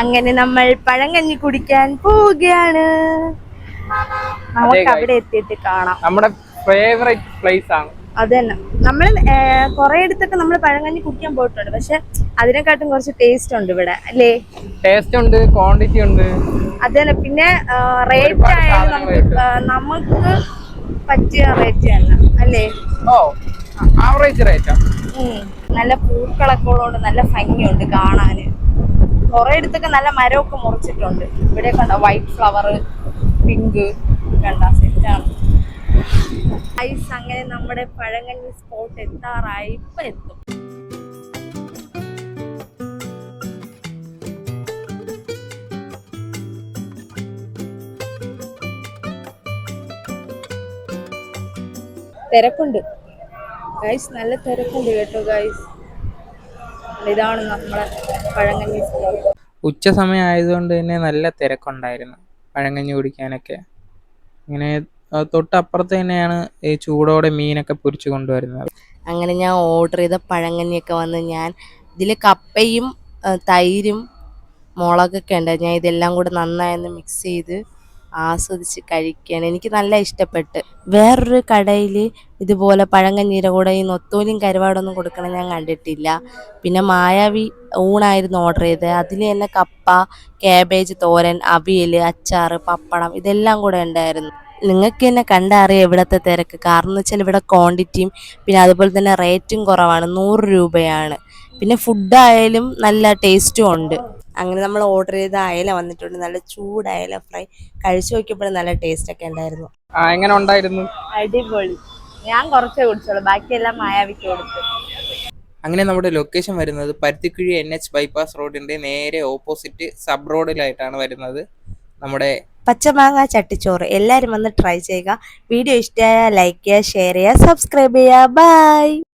അങ്ങനെ നമ്മൾ പഴങ്കഞ്ഞി കുടിക്കാൻ പോവുകയാണ്. നമുക്ക് അവിടെ എത്തിയിട്ട് കാണാം. നമ്മുടെ ഫേവറേറ്റ് പ്ലേസ് ആണ്. അത് തന്നെ നമ്മൾ കുറെ എടുത്തൊക്കെ നമ്മൾ പഴങ്കഞ്ഞി കുടിക്കാൻ പോയിട്ടുണ്ട്. പക്ഷെ അതിനെക്കാട്ടും കുറച്ച് ടേസ്റ്റ് ഉണ്ട് ഇവിടെ അല്ലേ? ടേസ്റ്റ് ഉണ്ട് ക്വാണ്ടിറ്റി ഉണ്ട്. അത് തന്നെ പിന്നെ റേറ്റ് ആയാലും നമുക്ക് നമുക്ക് പറ്റിയ റേറ്റ് തന്നെ അല്ലേ? ഓ ആവറേജ് റേറ്റ്. നല്ല പൂക്കളൊക്കെ ഉള്ളതുകൊണ്ട് നല്ല ഭംഗിയുണ്ട് കാണാന്. കുറെ ഇടത്തൊക്കെ നല്ല മരമൊക്കെ മുറിച്ചിട്ടുണ്ട്. ഇവിടെ കണ്ട വൈറ്റ് ഫ്ലവർ പിങ്ക് കണ്ട സെറ്റാണ് ഐസ് അങ്ങനെ നമ്മുടെ പഴങ്കഞ്ഞി സ്പോട്ട് എത്താറായി. ഇപ്പൊ എത്തും. തിരക്കുണ്ട്. ഗൈസ് നല്ല തിരക്കുണ്ട് കേട്ടോ ഗൈസ് ഇതാണ് നമ്മളെ പഴങ്കഞ്ഞി ഉച്ച സമയം ആയതുകൊണ്ട് തന്നെ നല്ല തിരക്കുണ്ടായിരുന്നു പഴങ്കഞ്ഞി കുടിക്കാനൊക്കെ. ഇങ്ങനെ തൊട്ടപ്പുറത്ത് തന്നെയാണ് ഈ ചൂടോടെ മീനൊക്കെ പൊരിച്ചു കൊണ്ടുവരുന്നത്. അങ്ങനെ ഞാൻ ഓർഡർ ചെയ്ത പഴങ്കഞ്ഞിയൊക്കെ വന്ന് ഞാൻ ഇതിൽ കപ്പയും തൈരും മുളകൊക്കെ ഉണ്ട് ഞാൻ ഇതെല്ലാം കൂടെ നന്നായി മിക്സ് ചെയ്ത് ആസ്വദിച്ച് കഴിക്കുകയാണ് എനിക്ക് നല്ല ഇഷ്ടപ്പെട്ട്. വേറൊരു കടയിൽ ഇതുപോലെ പഴങ്കഞ്ഞീര കൂടെ ഈ നൊത്തോലിയും കരുവാടൊന്നും കൊടുക്കണം ഞാൻ കണ്ടിട്ടില്ല. പിന്നെ മായാവി ഊണായിരുന്നു ഓർഡർ ചെയ്തത്. അതിൽ തന്നെ കപ്പ കാബേജ് തോരൻ അവിയൽ അച്ചാർ പപ്പടം ഇതെല്ലാം കൂടെ ഉണ്ടായിരുന്നു. നിങ്ങൾക്ക് തന്നെ കണ്ടറിയാം ഇവിടുത്തെ തിരക്ക്. കാരണം എന്ന് വെച്ചാൽ ഇവിടെ ക്വാണ്ടിറ്റിയും പിന്നെ അതുപോലെ തന്നെ റേറ്റും കുറവാണ്. നൂറ് രൂപയാണ്. പിന്നെ ഫുഡായാലും നല്ല ടേസ്റ്റും ഉണ്ട്. അങ്ങനെ നമ്മൾ ഓർഡർ ചെയ്ത അയല വന്നിട്ടുണ്ട്. നല്ല ചൂട് അയല ഫ്രൈ കഴിച്ചു നോക്കിയപ്പോഴും നല്ല ടേസ്റ്റ് ഒക്കെ ഉണ്ടായിരുന്നു. എങ്ങനെ ഉണ്ടായിരുന്നു? അടിപൊളി. ഞാൻ കുറച്ചേ കുടിച്ചോളൂ ബാക്കിയെല്ലാം മായാവിക്ക് കൊടുത്തു. അങ്ങനെ നമ്മുടെ ലൊക്കേഷൻ വരുന്നത് പരുത്തിക്കുഴി എൻ എച്ച് ബൈപ്പാസ് റോഡിന്റെ നേരെ ഓപ്പോസിറ്റ് സബ് റോഡിലായിട്ടാണ് വരുന്നത്. നമ്മുടെ പച്ചമാങ്ങ ചട്ടിച്ചോറ്. എല്ലാവരും വന്ന് ട്രൈ ചെയ്യുക. വീഡിയോ ഇഷ്ടമായ ലൈക്ക് ചെയ്യുക ഷെയർ ചെയ്യുക സബ്സ്ക്രൈബ് ചെയ്യുക. ബൈ